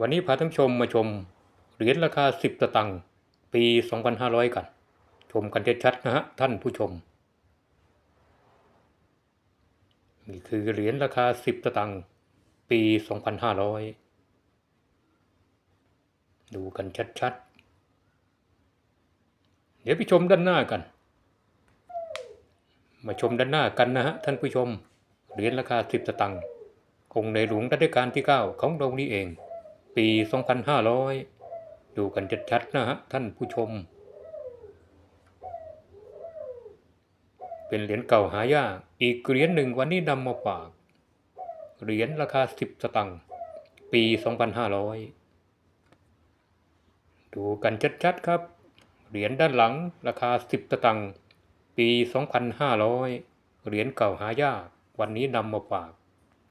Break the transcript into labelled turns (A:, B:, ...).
A: วันนี้พาท่านชมมาชมเหรียญราคา 10ตะตังปี 2500 กัน ชมกันชัดๆนะฮะท่านผู้ชม นี่คือเหรียญราคา 10ตะตังปี 2500 ดูกันชัดๆ เดี๋ยวไปชมด้านหน้ากัน มาชมด้านหน้ากันนะฮะท่านผู้ชม เหรียญราคา 10ตะตังค์คงในหลวงรัชกาลที่ 9 ของเรานี่เอง ปี 2500 ดูกันชัดๆนะฮะท่านผู้ชม เป็นเหรียญเก่าหายาก อีกเหรียญหนึ่งวันนี้นำมาฝาก เหรียญราคา 10 สตังค์ ปี 2500 ดูกันชัดๆครับ เหรียญด้านหลังราคา 10 สตังค์ ปี 2500 เหรียญเก่าหายาก วันนี้นำมาฝาก